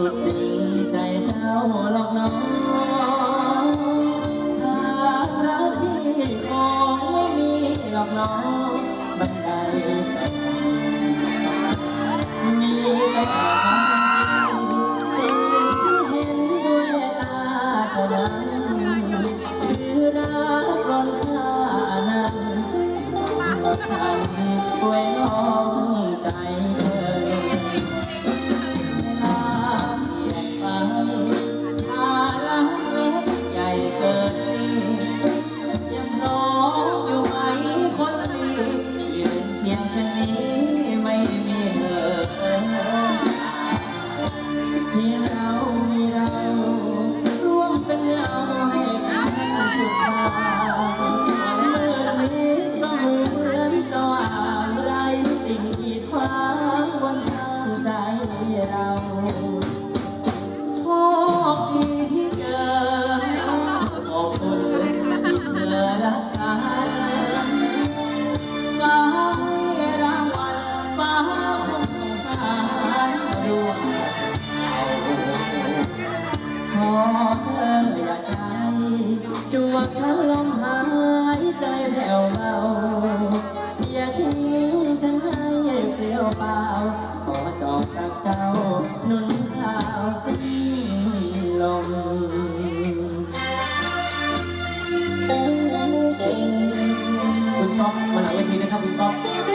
สุดใจเจ้าหลอกน้อง ขอเธออย่าใจจวบฉันลมหายใจแผ่วเบาอย่าทิ้งฉันให้เปลี่ยวเปล่าขอจอบกับเจ้าหนุนข่าวสิ้นลมคุณก๊อฟมาหลังเวทีนะครับคุณก๊อฟ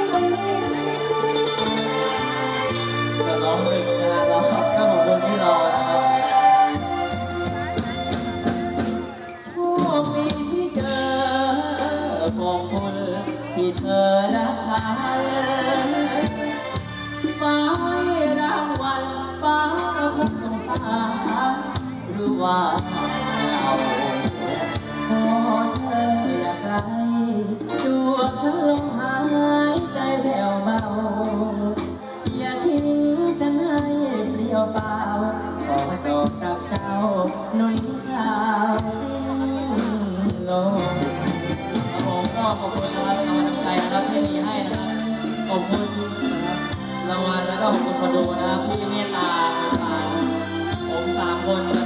ของคุณที่เธอรักกันฟ้าให้รางวัลฟ้าคงสงสารหรือว่าเราขอเธออย่าไกลจวบฉันลมหายใจแผ่วเบา อย่าทิ้งฉันให้เปลี่ยวเปล่าขอจบกับเจ้าหนุนขาวสิ้นลม ขอบคุณนะครับรางวัลน้ำใจนะครับที่มีให้นะครับขอบคุณนะครับรางวัลแล้วก็ขอบคุณคนดูนะครับที่เมตตาประทารผมสามคนนะ